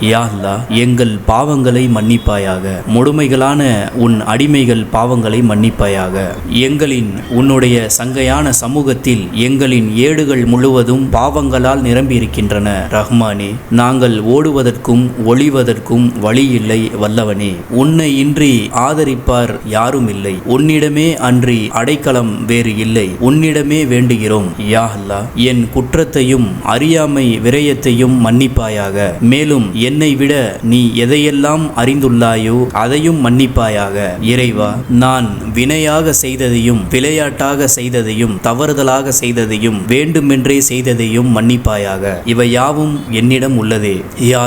யா எங்கள் பாவங்களை மன்னிப்பாயாக. முழுமைகளான உன் அடிமைகள் பாவங்களை மன்னிப்பாயாக. எங்களின் உன்னுடைய சங்கையான சமூகத்தில் எங்களின் ஏடுகள் முழுவதும் பாவங்களால் நிரம்பி இருக்கின்றன ரஹ்மானே நாங்கள் ஓடுவதற்கும் ஒளிவதற்கும் வழி இல்லை வல்லவனே. உன்னை இன்றி ஆதரிப்பார் யாரும் இல்லை. உன்னிடமே அன்றி அடைக்கலம் வேறு இல்லை. உன்னிடமே வேண்டுகிறோம். யாஹ்லா என் குற்றத்தையும் அறியாமை விரயத்தையும் மன்னிப்பாயாக. மேலும் என்னை விட நீ எதையெல்லாம் அறிந்துள்ளாயோ அதையும் மன்னிப்பாயாக. இறைவா நான் வினையாக செய்ததையும் விளையாட்டாக செய்ததையும் தவறுதலாக செய்ததையும் வேண்டுமென்றே செய்ததையும் மன்னிப்பாயாக. இவை யாவும் என்னிடம் உள்ளதே. யா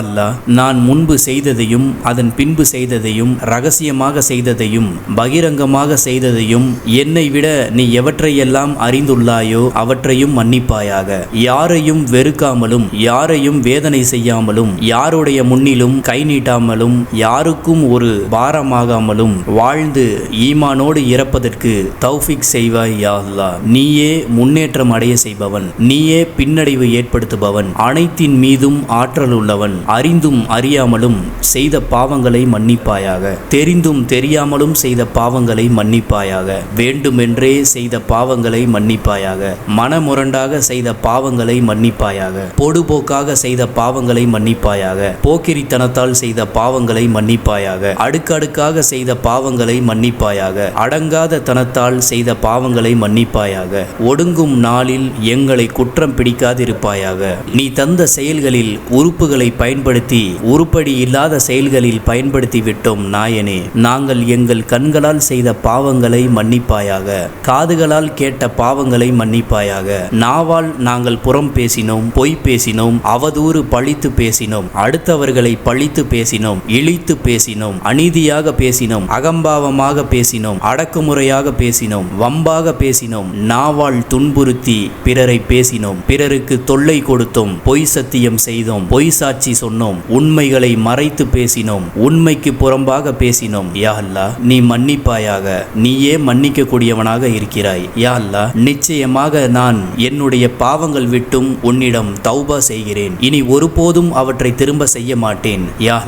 நான் முன்பு செய்ததையும் அதன் பின்பு செய்ததையும் ரகசியமாக செய்ததையும் பகிரங்கமாக செய்ததையும் என்னை விட நீ எவற்றையெல்லாம் அறிந்துள்ளாயோ அவற்றையும் மன்னிப்பாயாக. யாரையும் வெறுக்காமலும் யாரையும் வேதனை செய்யாமலும் யாருடைய முன்னிலும் கை நீட்டாமலும் யாருக்கும் ஒரு பாரமாகாமலும் வாழ்ந்து ஈமானோடு இறப்பதற்கு தௌஃபிக் செய்வாய் யா நீயே முன்னேற்றம் அடைய செய்பவன். நீயே பின்னடைவு ஏற்படுத்துபவன். அனைத்தின் மீதும் ஆற்றல் உள்ளவன். அறிந்தும் அறியாமலும் செய்த பாவங்களை மன்னிப்பாயாக. தெரிந்தும் தெரியாமலும் செய்த பாவங்களை மன்னிப்பாயாக. வேண்டுமென்றே செய்த பாவங்களை மன்னிப்பாயாக. மனமுரண்டாக செய்த பாவங்களை மன்னிப்பாயாக. பொடுபோக்காக செய்த பாவங்களை மன்னிப்பாயாக. போக்கிரித்தனத்தால் செய்த பாவங்களை மன்னிப்பாயாக. அடுக்கடுக்காக செய்த பாவங்களை மன்னிப்பாயாக. அடங்காத தனத்தால் செய்த பாவங்களை மன்னிப்பாயாக. ஒடுங்கும் நாளில் எங்களை குற்றம் பிடிக்காதிருப்பாயாக. நீ தந்த செயல்களில் உறுப்புகளை பயன்படுத்தி உருப்படி இல்லாத செயல்களில் பயன்படுத்தி விட்டோம் நாயனே. நாங்கள் எங்கள் கண்களால் செய்த பாவங்களை மன்னிப்பாயாக. காதுகளால் கேட்ட பாவங்களை மன்னிப்பாயாக. நாவால் நாங்கள் புறம் பேசினோம் பொய் பேசினோம் அவதூறு பழித்து பேசினோம். அடுத்த அடுத்தவர்களை பழித்து பேசினோம் இழித்து பேசினோம் அநீதியாக பேசினோம் அகம்பாவமாக பேசினோம் அடக்குமுறையாக பேசினோம் வம்பாக பேசினோம் நாவால் துன்புறுத்தி பிறரை பேசினோம் பிறருக்கு தொல்லை கொடுத்தோம் பொய் சத்தியம் செய்தோம் பொய் சாட்சி சொன்னோம் உண்மைகளை மறைத்து பேசினோம் உண்மைக்கு புறம்பாக பேசினோம். யா அல்லா நீ மன்னிப்பாயாக நீயே மன்னிக்க கூடியவனாக இருக்கிறாய். யா அல்லா நிச்சயமாக நான் என்னுடைய பாவங்கள் விட்டும் உன்னிடம் தௌபா செய்கிறேன். இனி ஒருபோதும் அவற்றை திரும்ப செய்ய மாட்டேன் யா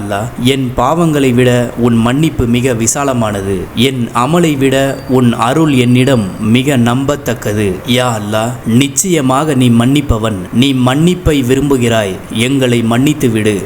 என் பாவங்களை விட உன் மன்னிப்பு மிக விசாலமானது. என் அமலை விட உன் அருள் என்னிடம் மிக நம்பத்தக்கது. யா அல்லா நிச்சயமாக நீ மன்னிப்பவன். நீ மன்னிப்பை விரும்புகிறாய். எங்களை மன்னித்து விடு